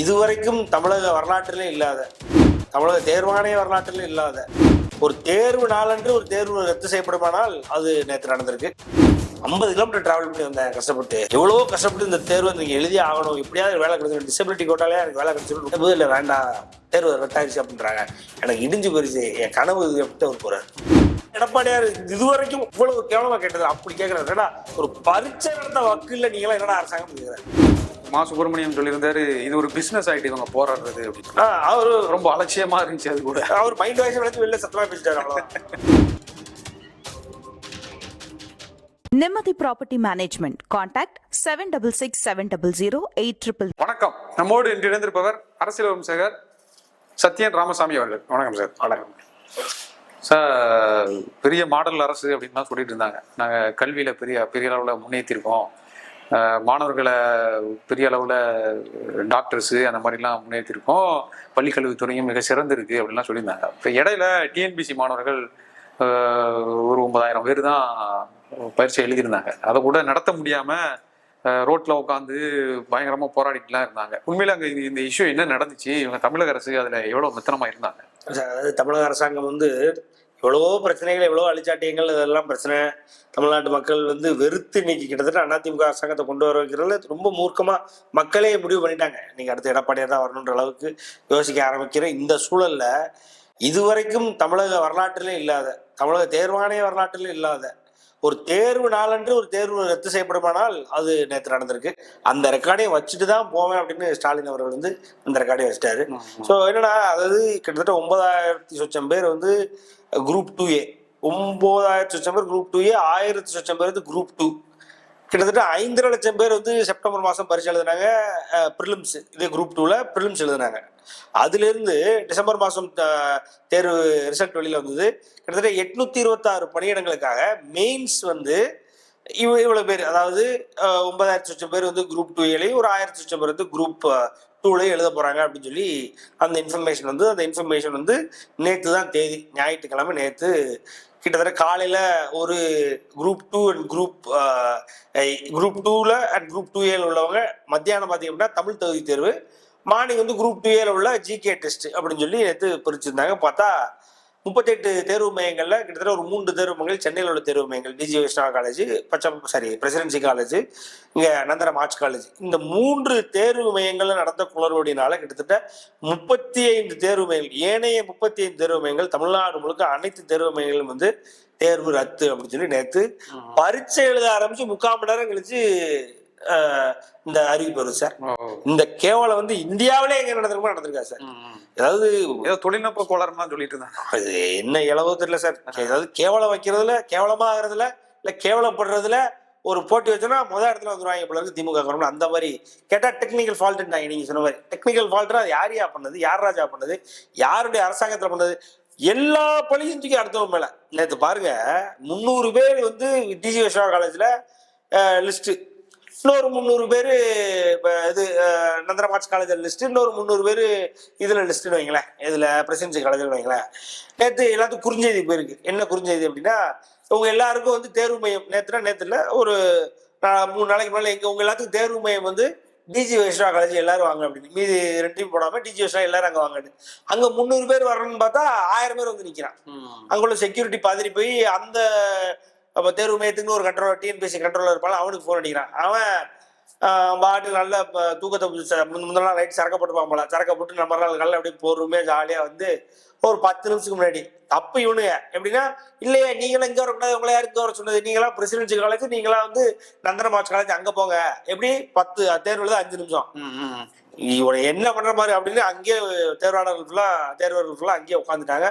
இதுவரைக்கும் தமிழக வரலாற்றிலே இல்லாத தமிழக தேர்வாணைய வரலாற்றிலே இல்லாத ஒரு தேர்வு நாளன்று ஒரு தேர்வு ரத்து செய்யப்படுமானால் அது நேற்று நடந்திருக்கு. ஐம்பது கிலோமீட்டர் டிராவல் பண்ணி வந்தேன் கஷ்டப்பட்டு. எவ்வளவோ கஷ்டப்பட்டு இந்த தேர்வு நீங்க எழுதி ஆகணும். எப்படியாவது வேலை கிடைச்சிடும் டிசபிலிட்டி கோட்டாலே எனக்கு வேலை கிடைச்சிடும் இல்லை வேண்டாம். தேர்வு ரத்தாயிருச்சு அப்படின்றாங்க. எனக்கு இடிஞ்சு போயிருச்சு. என் கனவு எப்படி ஒரு அவர் போறாரு. எடப்பாடியார் இதுவரைக்கும் இவ்வளவு கேவலமா கேட்டது. அப்படி கேட்கறாரு என்னடா ஒரு பரீட்சை நடந்த வக்கீல்ல நீங்களாம் என்னடா அரசாங்கம் கேட்கிறாரு மா சுப்பிரமணியம் சொல்லியிருந்தாரு இது ஒரு பிசினஸ் ஆயிட்டு இவங்க போராடுறது அப்படின்னு. ஆஹ் அவரு ரொம்ப அலட்சியமா இருந்துச்சு அது கூட. அவர் மைண்ட் வாய்ஸ் வளர்த்து வெளில சத்தமா பேசிட்டாரு நிம்மதி property management contact seven double six seven double zero eight triple வணக்கம். நம்மோடு இன்று இணைந்திருப்பவர் அரசியல் விமர்சகர் சத்யன் ராமசாமி அவர்கள். வணக்கம் சார். வணக்கம். சார் பெரிய மாடல் அரசு அப்படின்லாம் சொல்லிட்டு இருந்தாங்க. நாங்கள் கல்வியில் பெரிய பெரிய அளவில் முன்னேற்றிருக்கோம் மாணவர்களை பெரிய அளவில் டாக்டர்ஸு அந்த மாதிரிலாம் முன்னேற்றிருக்கோம். பள்ளிக்கல்வித்துறையும் மிக சிறந்திருக்கு அப்படின்லாம் சொல்லியிருந்தாங்க. இப்போ இடையில டிஎன்பிசி மாணவர்கள் ஒரு ஒன்பதாயிரம் பேர் தான் பயிற்சி எழுதியிருந்தாங்க. அதை கூட நடத்த முடியாமல் ரோட்டில் உட்காந்து பயங்கரமாக போராடிட்டுலாம் இருந்தாங்க. உண்மையில் அங்கே இந்த இஷ்யூ என்ன நடந்துச்சு? இவங்க தமிழக அரசு அதில் எவ்வளோ மித்தனமாக இருந்தாங்க? அதாவது தமிழக அரசாங்கம் வந்து எவ்வளவோ பிரச்சனைகள் எவ்வளவோ அழிச்சாட்டியங்கள் இதெல்லாம் பிரச்சனை. தமிழ்நாட்டு மக்கள் வந்து வெறுத்து இன்னைக்கு கிட்டத்தட்ட அதிமுக அரசாங்கத்தை கொண்டு வர வைக்கிறதுல ரொம்ப மூர்க்கமா மக்களே முடிவு பண்ணிட்டாங்க. நீங்கள் அடுத்த எடப்பாடியார் தான் வரணுன்ற அளவுக்கு யோசிக்க ஆரம்பிக்கிற இந்த சூழல்ல இதுவரைக்கும் தமிழக வரலாற்றிலே இல்லாத தமிழக தேர்வாணைய வரலாற்றிலே இல்லாத ஒரு தேர்வு நாளன்று ஒரு தேர்வு ரத்து செய்யப்படுமானால் அது நேற்று நடந்திருக்கு. அந்த ரெக்கார்டையும் வச்சுட்டு தான் போவேன் அப்படின்னு ஸ்டாலின் அவர்கள் வந்து அந்த ரெக்கார்டையும் வச்சிட்டாரு. ஸோ என்னன்னா அதாவது கிட்டத்தட்ட ஒன்பதாயிரத்தி சொச்சம் பேர் வந்து குரூப் டூ ஏ. ஒன்பதாயிரத்தி சொச்சம் பேர் குரூப் டூ ஏ ஆயிரத்தி சொச்சம் பேர் வந்து குரூப் டூ கிட்டத்தட்ட ஐந்தரை லட்சம் பேர் வந்து செப்டம்பர் மாதம் பரிசு எழுதினாங்க. ப்ரிலிம்ஸ் இதே குரூப் டூவில் ப்ரிலிம்ஸ் எழுதினாங்க. அதுலேருந்து டிசம்பர் மாதம் தேர்வு ரிசல்ட் வெளியில் வந்தது. கிட்டத்தட்ட எட்நூற்றி இருபத்தாறு பணியிடங்களுக்காக மெயின்ஸ் வந்து இவ இவ்வளோ பேர். அதாவது ஒன்பதாயிரத்து ஒன்பதாயிரத்தி பேர் வந்து குரூப் டூ ஏலையும் ஒரு ஆயிரத்தி லட்சம் பேர் வந்து குரூப் டூலையும் எழுத போகிறாங்க அப்படின்னு சொல்லி அந்த இன்ஃபர்மேஷன் வந்து அந்த இன்ஃபர்மேஷன் வந்து நேற்று தான் தேதி ஞாயிற்றுக்கிழமை நேற்று கிட்டத்தட்ட காலையில் ஒரு group two and group group டூவில் அண்ட் குரூப் டூ ஏல உள்ளவங்க மத்தியானம் பார்த்திங்க அப்படின்னா தமிழ் தகுதி தேர்வு. மார்னிங் வந்து குரூப் டூ ஏல உள்ள ஜிகே டெஸ்ட் அப்படின்னு சொல்லி எடுத்து பிரிச்சிருந்தாங்க. பார்த்தா முப்பத்தெட்டு தேர்வு மையங்களில் கிட்டத்தட்ட ஒரு மூன்று தேர்வு மையங்கள் சென்னையில் உள்ள தேர்வு மையங்கள் டிஜி வைஷ்ணவா காலேஜ் பச்சம் சாரி பிரசிடென்சி காலேஜ் இங்கே நந்தனம் ஆர்ட்ஸ் காலேஜ் இந்த மூன்று தேர்வு மையங்களில் நடந்த குளறுபடினால கிட்டத்தட்ட முப்பத்தி ஐந்து தேர்வு மையங்கள் ஏனைய முப்பத்தி ஐந்து தேர்வு மையங்கள் தமிழ்நாடு முழுக்க அனைத்து தேர்வு மையங்களும் வந்து தேர்வு ரத்து அப்படின்னு சொல்லி நேற்று பரீட்சை எழுத ஆரம்பிச்சு முக்கால் மணி நேரம் கழிச்சு இந்த அறிவிப்பு வரும் சார். இந்த கேவலம் வந்து இந்தியாவிலே எங்க நடந்திருக்குமோ நடந்திருக்கா சார். அதாவது ஏதோ தொழில்நுட்ப கோளாறுலாம் சொல்லிட்டு இருந்தாங்க. அது என்ன இளவோ தெரியல சார். அதாவது கேவலம் வைக்கிறதுல கேவலமாகறதுல இல்ல கேவலப்படுறதுல ஒரு போட்டி வச்சோன்னா முதல் இடத்துல வந்துருவாங்க போல இருக்கு திமுக கவர்மெண்ட் அந்த மாதிரி கேட்டா டெக்னிக்கல் ஃபால்ட்ன்றாங்க நீங்க சொன்ன மாதிரி. டெக்னிக்கல் ஃபால்ட்னா அது யார் யா பண்ணது? யார் ராஜா பண்ணது? யாருடைய அரசாங்கத்துல பண்ணது? எல்லா பழியும் தூக்கி அடுத்தவங்க மேல. நேற்று பாருங்க முந்நூறு பேர் வந்து டிஜி விஸ்வா காலேஜ்ல லிஸ்ட் இன்னொரு முந்நூறு பேர் இப்போ இது அஹ், நந்தனம் ஆர்ட்ஸ் காலேஜில் லிஸ்ட் இன்னொரு முந்நூறு பேர் இதில் லிஸ்ட்டுன்னு வைங்களேன். இதில் பிரசிடென்சி காலேஜில் வைங்களேன். நேற்று எல்லாத்துக்கும் குறுஞ்செய்தி போயிருக்கு. என்ன குறுஞ்செய்தி அப்படின்னா உங்க எல்லாருக்கும் வந்து தேர்வு மையம் நேற்றுனா நேற்றுல ஒரு மூணு நாளைக்கு முன்னாடி எங்க உங்க எல்லாத்துக்கும் தேர்வு மையம் வந்து டிஜி வைஷ்ணவா காலேஜ் எல்லாரும் வாங்க அப்படின்னு. மீதி ரெண்டையும் போடாம டிஜி வைஷ்ணவா எல்லாரும் அங்கே வாங்கன்னு அங்கே முந்நூறு பேர் வரணும்னு பார்த்தா ஆயிரம் பேர் வந்து நிற்கிறான் அங்குள்ள செக்யூரிட்டி பதறி போய் அந்த அப்போ தேர்வு மையத்துக்குன்னு ஒரு கண்ட்ரோலர் டிஎன்பிஎஸ்சி கண்ட்ரோலர் இருப்பான் அவனுக்கு ஃபோன் அடிக்கிறான். அவன் ஆஹ், பாட்டு நல்ல தூக்கத்தை முந்தின நாள் லைட் சரக்க போட்டுப்பான் போல. சரக்க போட்டு நம்ம நாள் காலையில் அப்படியே பொறுமையாக ஜாலியாக வந்து ஒரு பத்து நிமிஷத்துக்கு முன்னாடி. தப்பு இவனுங்க. எப்படின்னா இல்லையே நீங்களும் இங்கே வரக்கூடாது உங்களை யாருக்கு வர சொன்னது. நீங்களாம் பிரசிடென்சி காலேஜ் நீங்களாம் வந்து நந்தன மார்ச் காலேஜ் அங்கே போங்க. எப்படி? பத்து தேர்வு எழுத அஞ்சு நிமிஷம். இவனை என்ன பண்ற மாதிரி அப்படின்னு அங்கேயே தேர்வாளர்கள் ஃபுல்லா தேர்வர்கள் ஃபுல்லா அங்கேயே உட்காந்துட்டாங்க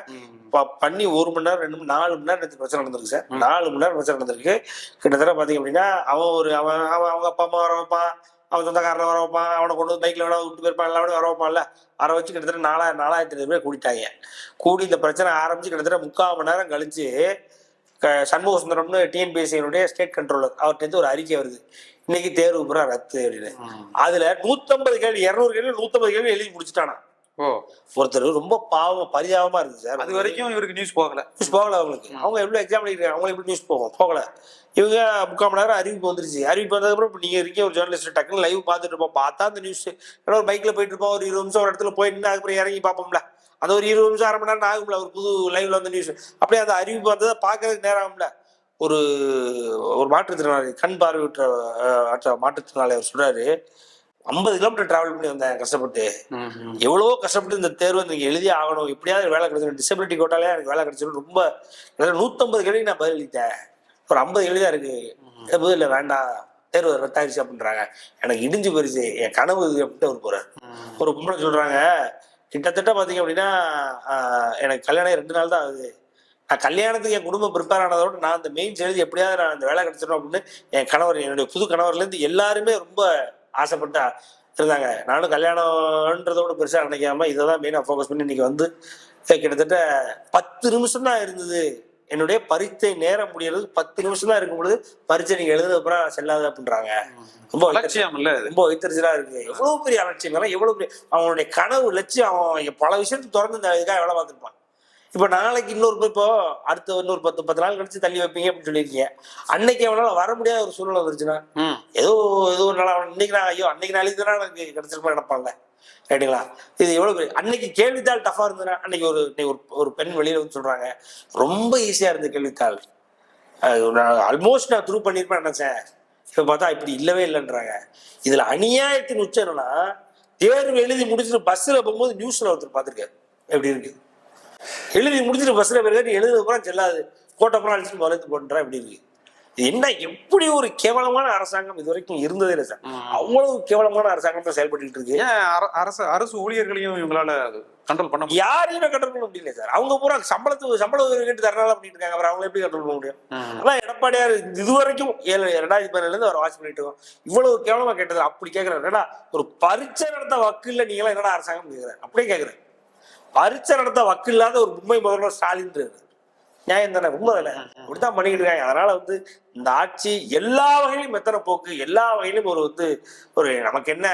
பண்ணி ஒரு மணி நேரம் ரெண்டு மணி நாலு மணி நேரம் பிரச்சனை நடந்திருக்கு சார். நாலு மணி நேரம் பிரச்சனை நடந்திருக்கு. கிட்டத்தட்ட பாத்தீங்க அப்படின்னா அவன் ஒரு அவன் அவன் அவங்க அப்பா அம்மா வர வைப்பான். அவன் சொந்தக்காரனை வர வைப்பான். அவனை கொண்டு வந்து பைக்ல விட விட்டு போயிருப்பான். எல்லாரும் வர வைப்பான்ல. வர வச்சு கிட்டத்தட்ட நாலாயிரம் நாலாயிரத்தி ஐநூறு பேர் கூட்டிட்டாங்க கூடி இந்த பிரச்சனை ஆரம்பிச்சு கிட்டத்தட்ட முக்கால் மணி நேரம் கழிச்சு சண்முக சுந்தரம்னு டிஎன்பிஎஸ்சியினுடைய ஸ்டேட் கண்ட்ரோலர் அவர்கிட்ட ஒரு அறிக்கை வருது. இன்னைக்கு தேர்வு பூரா ரத்து அப்படின்னு. அதுல நூத்தம்பது கேள்வி இருநூறு கேள்வி நூத்தம்பது கேள்வி எழுதி முடிச்சுட்டானா? ஒருத்தர் ரொம்ப பாவம் பரிதாபமா இருக்கு சார். அது வரைக்கும் இவருக்கு நியூஸ் போகல. நியூஸ் போகல அவங்களுக்கு. அவங்க எவ்வளோ எக்ஸாம் எழுதிருக்காங்க? அவங்களுக்கு எப்படி நியூஸ் போகும்? போகல. இவங்க முக்கால் மணி நேரம் அறிவிப்பு வந்துருச்சு. அறிவிப்பு வந்ததுக்கப்புறம் இப்போ நீங்கள் இருக்கீங்க ஒரு ஜேர்னலிஸ்ட் டக்குன்னு லைவ் பார்த்துட்டு இருப்போம். பார்த்தா அந்த நியூஸ் ஏன்னா ஒரு பைக்கில் போயிட்டு இருப்போம் ஒரு இருபது நிமிஷம் ஒரு இடத்துல போய் நின்று அதுக்கப்புறம் இறங்கி பார்ப்போம்ல. அந்த ஒரு இருபது நிமிஷம் அரை மணி நேரம் ஆகும்ல ஒரு புது லைவ்ல வந்த நியூஸ் அப்படியே அந்த அறிவிப்பு வந்ததை பார்க்கறதுக்கு நேரம் ஆகும்ல. ஒரு ஒரு மாற்றுத்திறனாளி கண் பார்வையற்ற அற்ற மாற்றுத்திறனாளி அவர் சொல்றாரு ஐம்பது கிலோமீட்டர் டிராவல் பண்ணி வந்தேன் கஷ்டப்பட்டு. எவ்வளவோ கஷ்டப்பட்டு இந்த தேர்வை நீங்க எழுதி ஆகணும் எப்படியாவது வேலை கிடைச்சிடும் டிசபிலிட்டி கோட்டாலே எனக்கு வேலை கிடைச்சிடும் ரொம்ப கிட்டத்தட்ட நூத்தம்பது கேள்வி நான் பதில் அளித்தேன். ஒரு ஐம்பது கேள்வி தான் இருக்கு. இல்லை வேண்டாம். தேர்வு ரத்தாயிருச்சு அப்படின்றாங்க. எனக்கு இடிஞ்சு போயிருச்சு என் கனவு அப்படின்ட்டு அவர் போறாரு. ஒரு பொம்பளை சொல்றாங்க கிட்டத்தட்ட பாத்தீங்க அப்படின்னா எனக்கு கல்யாணம் ரெண்டு நாள் தான் ஆகுது. நான் கல்யாணத்துக்கு என் குடும்பம் ப்ரிப்பேர் ஆனதோட நான் அந்த மெயின்ஸ் எழுதி எப்படியாவது நான் அந்த வேலை கிடைச்சிடும் அப்படின்னு என் கணவர் என்னுடைய புது கணவர்ல இருந்து எல்லாருமே ரொம்ப ஆசைப்பட்டு இருந்தாங்க. நானும் கல்யாணம்ன்றதோட பெருசா நினைக்காம இதை தான் மெயினாக ஃபோக்கஸ் பண்ணி இன்னைக்கு வந்து கிட்டத்தட்ட பத்து நிமிஷம் தான் இருந்தது. என்னுடைய பரீட்சை நேரம் முடியறது பத்து நிமிஷம் தான் இருக்கும் பொழுது பரீட்சை நீங்க எழுதுன அப்புறம் செல்லாது அப்படின்றாங்க ரொம்ப அலட்சியம் இல்ல ரொம்ப வைத்தறிச்சலா இருக்கு. எவ்வளவு பெரிய அலட்சியம். எவ்வளவு பெரிய அவனுடைய கனவு லட்சியம் அவன் பல விஷயத்தை திறந்து இந்த இதுக்காக வேலை பார்த்துருப்பான். இப்ப நாளைக்கு இன்னொரு இப்போ அடுத்த இன்னொரு பத்து பத்து நாள் கழிச்சு தள்ளி வைப்பீங்க அப்படின்னு சொல்லியிருக்கீங்க. அன்னைக்கு அவனால வர முடியாத ஒரு சூழ்நிலை வந்துருச்சுன்னா. ஏதோ ஏதோ ஒரு நாள் இன்னைக்கு நான் ஐயோ அன்னைக்கு நாளைக்கு தானே எனக்கு கிடைச்சிருப்பா நினைப்பாங்க. ரைட்டுங்களா இது எவ்வளவு பெரிய அன்னைக்கு கேள்வித்தாள் டஃபா இருந்ததுன்னா அன்னைக்கு ஒரு ஒரு பெண் வெளியில வந்து சொல்றாங்க. ரொம்ப ஈஸியா இருந்த கேள்வித்தாள். நான் ஆல்மோஸ்ட் நான் த்ரூ பண்ணிருப்பேன் நினைச்சேன். இப்ப பார்த்தா இப்படி இல்லவே இல்லைன்றாங்க. இதுல அநியாயத்தின் உச்சம் என்னன்னா தேர்வு எழுதி முடிச்சுட்டு பஸ்ல போகும்போது நியூஸ்ல ஒருத்தர் பார்த்திருக்காரு. எப்படி இருக்கு? எழுதி முடிச்சுட்டு பஸ்ல போயிருக்காரு எழுதுறது பூரா செல்லாது. கோட்டப்புறம் அழிச்சுட்டு வளர்த்து போட்டுறா எப்படி இருக்கு என்ன எப்படி ஒரு கேவலமான அரசாங்கம் இது வரைக்கும் இருந்ததே இல்லை சார். அவ்வளவு கேவலமான அரசாங்கம் தான் செயல்பட்டு இருக்கு அரசு அரசு ஊழியர்களையும் இவங்களால கண்ட்ரோல் பண்ண யாரையுமே கண்ட்ரோல் பண்ண முடியல சார். அவங்க பூரா சம்பளத்துக்கு சம்பள உயர்வு கேட்டு தரனால பண்ணிட்டு இருக்காங்க. அப்புறம் அவங்களை எப்படி கண்ட்ரோல் பண்ண முடியும்? அதான் எடப்பாடியார் இது வரைக்கும் ஏழு ரெண்டாயிரத்தி பதினேழுல இருந்து அவர் வாட்ச் பண்ணிட்டு இருக்கோம். இவ்வளவு கேவலமா கேட்டது. அப்படி கேட்கிறேன் என்னடா ஒரு பரீட்சை நடத்த வக்கில்ல நீங்களா என்னடா அரசாங்கம் கேட்கிறேன் அப்படியே கேட்கிறேன் பரீட்சை நடத்த வக்கு இல்லாத ஒரு மும்பை முதல்வர் ஸ்டாலின் நியாயம் தானே? உண்மை தானே இப்படித்தான் பண்ணிக்கிட்டு இருக்காங்க. அதனால வந்து இந்த ஆட்சி எல்லா வகையிலும் மெத்தனை போக்கு எல்லா வகையிலும் ஒரு வந்து ஒரு நமக்கு என்ன?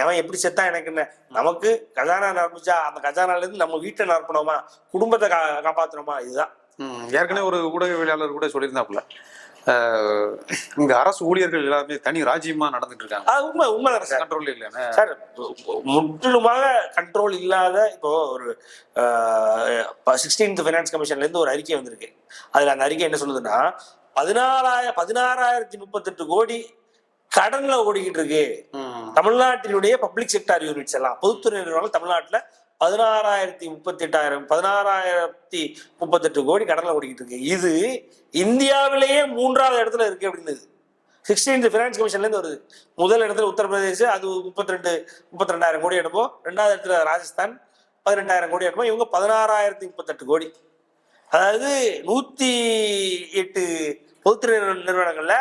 எவன் எப்படி செத்தா எனக்கு என்ன? நமக்கு கஜானா நிரம்பிச்சா அந்த கஜானால இருந்து நம்ம வீட்டை நிரப்பணுமா? குடும்பத்தை கா காப்பாற்றணுமா இதுதான். ஏற்கனவே ஒரு ஊடகவியலாளர் கூட சொல்லியிருந்தாப்புல. இங்க அரசு ஊழியர்கள் எல்லாமே தனி ராஜ்யமா நடந்துட்டு இருக்காங்க. அது உண்மை உண்மை சார் கண்ட்ரோல் இல்லைன்னு சார் முற்றிலுமாக கண்ட்ரோல் இல்லாத இப்போ ஒரு சிக்ஸ்டீன்த் ஃபைனான்ஸ் கமிஷன்ல இருந்து ஒரு அறிக்கை வந்திருக்கு. அதுல அந்த அறிக்கை என்ன சொல்லுதுன்னா பதினாலாயிரம் பதினாறாயிரத்தி முப்பத்தெட்டு கோடி கடன்ல ஓடிக்கிட்டு இருக்கு. தமிழ்நாட்டினுடைய பப்ளிக் செக்டார் யூனிட்ஸ் எல்லாம் பொதுத்துறை நிறுவனங்கள் தமிழ்நாட்டுல பதினாறாயிரத்தி முப்பத்தி எட்டாயிரம் பதினாறாயிரத்தி முப்பத்தெட்டு கோடி கடன்ல ஓடிக்கிட்டு இருக்கு. இது இந்தியாவிலேயே மூன்றாவது இடத்துல இருக்கு அப்படின்னு சிக்ஸ்டீன்த் ஃபினான்ஸ் கமிஷன்ல இருந்து வருது. முதல் இடத்துல உத்தரப்பிரதேஷ் அது முப்பத்தி ரெண்டு முப்பத்தி ரெண்டாயிரம் கோடி எடுப்போ ரெண்டாவது இடத்துல ராஜஸ்தான் பதினெட்டாயிரம் கோடி எடுப்போம் இவங்க பதினாறாயிரத்தி முப்பத்தெட்டு கோடி. அதாவது நூத்தி எட்டு பொதுத்துறை நிறுவன- நிறுவனங்கள்ல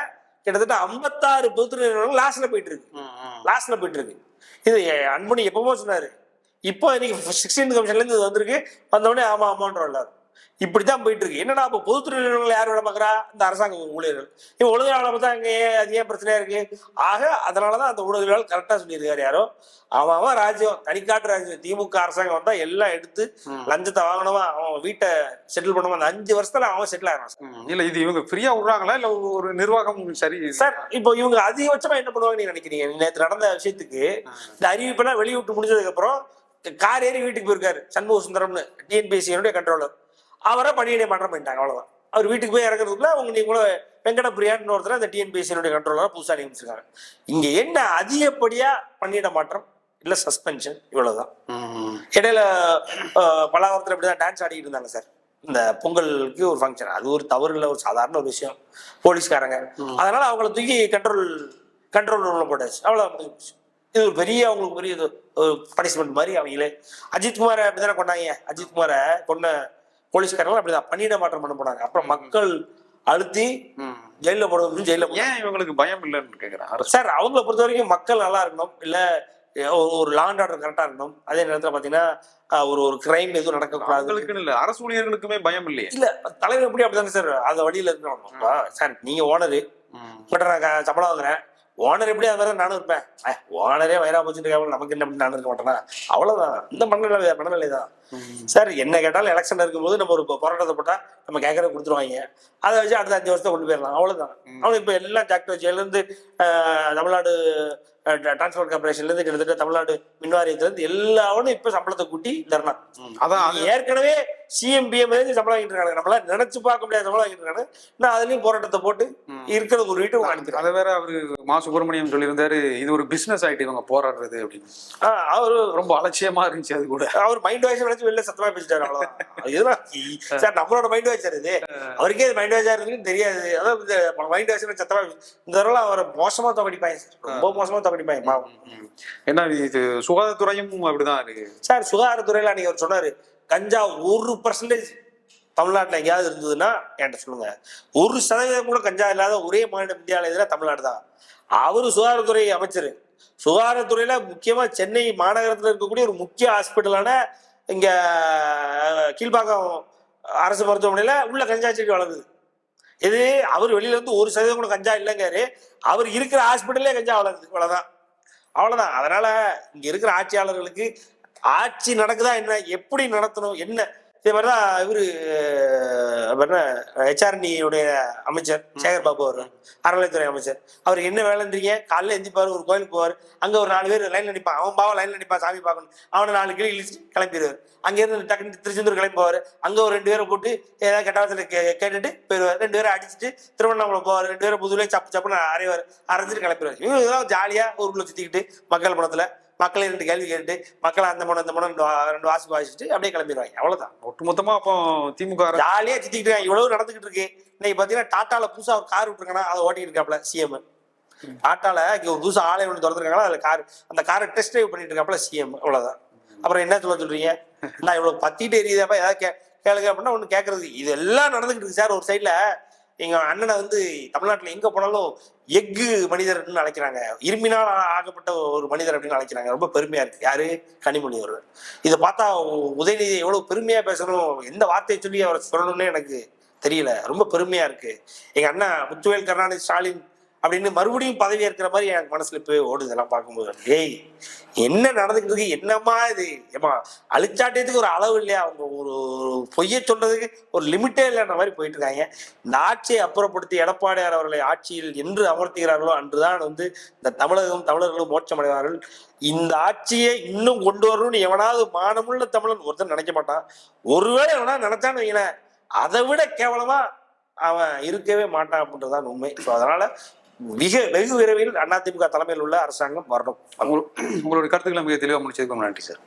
கிட்டத்தட்ட ஐம்பத்தாறு பொதுத்துறை நிறுவனங்கள் லாஸ்ட்ல போயிட்டு இருக்கு. லாஸ்ட்ல போயிட்டு இருக்கு. இது அன்பணி எப்பவோ சொன்னாரு இப்போ இன்னைக்கு சிக்ஸ்டீன் கமிஷன்ல இருந்து இது வந்திருக்கு. வந்தவொடனே ஆமா ஆமான்ற எல்லாரும் இப்படித்தான் போயிட்டு இருக்கு என்னடா அப்போ பொதுத்துறை நிறுவனங்கள் யார் வேலை பார்க்கறா? இந்த அரசாங்க ஊழியர்கள். இப்போ ஒழுங்கா வேலை பார்த்தா அங்க அது ஏன் பிரச்சனையா இருக்கு? ஆக அதனாலதான் அந்த ஊடகவியலாளர் கரெக்டா சொல்லியிருக்காரு யாரோ. அவன் அவன் ராஜ்யம். தனிக்காட்டு ராஜ்யம். திமுக அரசாங்கம் வந்தா எல்லாம் எடுத்து லஞ்சத்தை வாங்கணுமா? அவன் வீட்டை செட்டில் பண்ணுமா? அந்த அஞ்சு வருஷத்துல அவன் செட்டில் ஆகிறான். இல்ல இது இவங்க ஃப்ரீயா விடுறாங்களா? இல்ல ஒரு நிர்வாகம் சரி? சார் இப்போ இவங்க அதிகபட்சமா என்ன பண்ணுவாங்க நீங்க நினைக்கிறீங்க? நேற்று நடந்த விஷயத்துக்கு இந்த அறிவிப்பெல்லாம் வெளியிட்டு முடிஞ்சதுக்கு அப்புறம் கார் ஏறி வீட்டுக்கு போயிருக்காரு. சண்முக சுந்தரம்னு டிஎன்பிஎஸ்சியினுடைய கண்ட்ரோலர் அவரை பணியிடை மாற்றம் பண்ணிட்டாங்க அவ்வளவுதான். அவர் வீட்டுக்கு போய் இறங்குறதுக்குள்ள அவங்க நீங்க கூட வெங்கட பிரியான்னு ஒருத்தர் அந்த டிஎன்பிஎஸ்சியினுடைய கண்ட்ரோலரா புதுசா நியமிச்சிருக்காங்க. இங்க என்ன அதிகப்படியா பணியிட மாற்றம் இல்ல சஸ்பென்ஷன் இவ்வளவுதான். ம். இடையில அஹ், பல்லாவரத்துல இப்படிதான் டான்ஸ் ஆடிட்டு இருந்தாங்க சார். இந்த பொங்கலுக்கு ஒரு ஃபங்க்ஷன் அது ஒரு தவறு இல்லை ஒரு சாதாரண ஒரு விஷயம். போலீஸ்காரங்க. அதனால அவங்கள தூக்கி கண்ட்ரோல் கண்ட்ரோல் ரூம்ல போட்டாச்சு. அவ்வளோ முடிஞ்சு. இது ஒரு பெரிய அவங்களுக்கு பெரிய பனிஷ்மெண்ட் மாதிரி அவங்களே. அஜித் குமாரை அப்படிதானே கொண்டாங்க? அஜித் குமாரை கொண்ட போலீஸ்காரங்க அப்படிதான். பணியிட மாற்றம் பண்ண போனாங்க. அப்புறம் மக்கள் அழுத்தி. ஜெயில போடணும் ஜெயில ஏன் இவங்களுக்கு பயம் இல்லைன்னு அரசு சார் அவங்கள பொறுத்த வரைக்கும் மக்கள் நல்லா இருக்கணும். இல்ல ஒரு- லாண்ட் ஆர்டர் கரெக்டா இருக்கணும். அதே நேரத்துல பாத்தீங்கன்னா அஹ், ஒரு ஒரு கிரைம் எதுவும் நடக்கக்கூடாது. இல்ல. அரசு ஊழியர்களுக்குமே பயம் இல்லையே. இல்ல தலைவர் எப்படி அப்படிதானே சார்? அந்த வழியில இருக்கணும் சார் நீங்க ஓனரு. உங்கள்கிட்ட நான் சம்பளம் வாங்குறேன். ஓனர் எப்படி அது மாதிரி நானும் இருப்பேன். ஓனரே வயிறா போச்சுட்டு இருக்காங்க, நமக்கு என்ன பண்ணி நானும் இருக்க மாட்டேனா? அவ்வளவுதான். இந்த மனநிலை மனநிலை தான் சார் என்ன கேட்டாலும் எலெக்ஷன் இருக்கும்போது நம்ம ஒரு போராட்டத்தை போட்டா நம்ம கேட்கறத கொடுத்துருவாங்க. அதை வச்சு அடுத்த அஞ்சு வருஷத்தை கொண்டு போயிடலாம். அவ்வளவுதான். அவனுக்கு இப்போ எல்லாம் ஜாக்ட் வச்சிலேருந்து தமிழ்நாடு டிரான்ஸ்போர்ட் கார்பரேஷன்லேருந்து கிட்டத்தட்ட தமிழ்நாடு மின்வாரியத்துலேருந்து எல்லாவனும் இப்போ சம்பளத்தை கூட்டி தரலாம் அதான் அது ஏற்கனவே சிஎம் பிஎம் சம்பளம் வாங்கிட்டு இருக்காங்க நம்மளால நினைச்சு பார்க்க முடியாத சம்பளம் வாங்கிட்டு இருக்காங்க நான் அதுலயும் போராட்டத்தை போட்டு இருக்கிறது ஒரு வீட்டு அனுப்பிடுறேன் அதை வேற அவரு மா சுப்பிரமணியம் சொல்லியிருந்தாரு இது ஒரு பிசினஸ் ஆயிட்டு இவங்க போராடுறது அப்படின்னு. அவரு ரொம்ப அலட்சியமா இருந்துச்சு அது கூட. அவர் மைண்ட் வாய்ஸ் நினைச்சு வெளில சத்தமா பேசிட்டாரு அவ்வளவுதான். சார் நம்மளோட மைண்ட் வாய்ஸ் இது அவருக்கே மைண்ட் வாய்ஸா இருக்குன்னு தெரியாது. அதாவது இந்த மைண்ட் வாய்ஸ் சத்தமா இந்த தடவை அவரை மோசமா தோக்கடிப்பாங்க சார். ரொம்ப மோசமா ம். ஏன்னா இது சுகாதாரத்துறையும் அப்படிதான் இருக்கு. சார் சுகாதாரத்துறையில அன்னைக்கு அவர் சொன்னாரு கஞ்சா ஒரு பர்சன்டேஜ் தமிழ்நாட்டில் எங்கேயாவது இருந்ததுன்னா என்கிட்ட சொல்லுங்க. ஒரு சதவீதம் கூட கஞ்சா இல்லாத ஒரே மாநிலம் இந்தியாவில் எதிராக தமிழ்நாடு தான். அவர் சுகாதாரத்துறை அமைச்சர். சுகாதாரத்துறையில் முக்கியமாக சென்னை மாநகரத்தில் இருக்கக்கூடிய ஒரு முக்கிய ஹாஸ்பிட்டலான இங்கே கீழ்பாக்கம் அரசு மருத்துவமனையில் உள்ள கஞ்சா செடி வளருது இது அவர் வெளியிலேருந்து ஒரு சதவீதம் கூட கஞ்சா இல்லைங்காரு அவர் இருக்கிற ஹாஸ்பிட்டல்லே கஞ்சா வளருது அவ்வளவுதான். அவ்வளோதான் அதனால் இங்கே இருக்கிற ஆட்சியாளர்களுக்கு ஆட்சி நடக்குதா என்ன எப்படி நடத்தணும் என்ன? இதே மாதிரிதான் இவரு என்ன ஹெச்ஆர்டியுடைய அமைச்சர் சேகர் பாபு அவர் அறநிலைத்துறை அமைச்சர். அவர் என்ன வேலைன்றீங்க காலைல எந்திப்பாரு ஒரு கோயிலுக்கு போவார். அங்க ஒரு நாலு பேர் லைன்ல நிற்பான் அவன் பாவம் லைன்ல நிற்பான் சாமி பார்க்கணும். அவனை நாலு கிளி இழிச்சு கிளம்பிடுவார். அங்க இருந்து டக்குனு திருச்செந்தூர் கிளம்பி போவார். அங்க ஒரு ரெண்டு பேரை போட்டு ஏதாவது கெட்டவசல கேட்டுட்டு போயிடுவார். ரெண்டு பேரை அடிச்சுட்டு திருவண்ணாமலை போவார். ரெண்டு பேரை புதுவிலே சப்பு சப்புன்னு அரைவார் அரைஞ்சிட்டு கிளம்பிடுவார். இவங்க இதெல்லாம் ஜாலியா ஊருக்குள்ள சுத்திக்கிட்டு மக்கள் பணத்துல மக்களை ரெண்டு கேள்வி கேட்டு மக்களை அந்த மனம் இந்த மனம் ரெண்டு வாசி வாசிச்சுட்டு அப்படியே கிளம்பிடுவாங்க. அவ்வளவுதான். ஒட்டுமொத்தமா அப்போ திமுக அரசு ஜாலியா சுத்திக்கிட்டு இருக்காங்க. இவ்வளவு நடந்துகிட்டு இருக்கு. இன்னைக்கு பாத்தீங்கன்னா டாட்டால புதுசா ஒரு கார் விட்டுருக்காங்கன்னா அதை ஓட்டிட்டு இருக்காப்ல சிஎம் டாட்டால இங்க ஒரு புதுசா ஆலை ஒன்று திறந்துருக்காங்களா? அதுல கார் அந்த காரை டெஸ்ட் டிரைவ் பண்ணிட்டு இருக்காப்ல சிஎம் அவ்வளவுதான். அப்புறம் என்ன சொல்ல சொல்றீங்க? நான் இவ்வளவு பத்திட்டு எரியுதாப்பா ஏதாவது கே கேளுங்க அப்படின்னா ஒண்ணு கேட்கறது இதெல்லாம் நடந்துகிட்டு இருக்கு சார் ஒரு சைட்ல எங்க அண்ணனை வந்து தமிழ்நாட்டுல எங்க போனாலும் எஃகு மனிதர்னு அழைக்கிறாங்க. இரும்பினால் ஆகப்பட்ட ஒரு மனிதர் அப்படின்னு அழைக்கிறாங்க. ரொம்ப பெருமையா இருக்கு. யாரு? கனிமொழி அவர் இதை பார்த்தா உ- உதயநிதி எவ்வளவு பெருமையா பேசணும் எந்த வார்த்தையை சொல்லி அவரை சொல்லணும்னு எனக்கு தெரியல. ரொம்ப பெருமையா இருக்கு. எங்க அண்ணா முத்துவேல் கருணாநிதி ஸ்டாலின் அப்படின்னு மறுபடியும் பதவி ஏற்கிற மாதிரி எனக்கு மனசுல போய் ஓடுது இதெல்லாம் பார்க்கும்போது. டேய் என்ன நடந்துக்கிட்டு இருக்கு? என்னம்மா இது? ஏமா அழிச்சாட்டியத்துக்கு ஒரு அளவு இல்லையா? அவங்க ஒரு பொய்ய சொல்றதுக்கு ஒரு லிமிட்டே இல்லைன்ற மாதிரி போயிட்டு இருக்காங்க. இந்த ஆட்சியை அப்புறப்படுத்தி எடப்பாடியார் அவர்களை ஆட்சியில் என்று அமர்த்துகிறார்களோ அன்றுதான் வந்து இந்த தமிழகம் தமிழர்களும் மோட்சமடைவார்கள். இந்த ஆட்சியை இன்னும் கொண்டு வரணும்னு எவனாவது மானமுள்ள தமிழன் ஒருத்தன் நினைக்க மாட்டான். ஒருவேளை எவனா நினைச்சான்னு வைங்களேன் அதை விட கேவலமா அவன் இருக்கவே மாட்டான் அப்படின்றதான் உண்மை. ஸோ அதனால மிக வெகு விரைவில் அதிமுக தலைமையில் உள்ள அரசாங்கம் வரணும். உங்களுடைய கருத்துக்களை மிக தெளிவாக முடிச்சிருக்கோம் நன்றி சார்.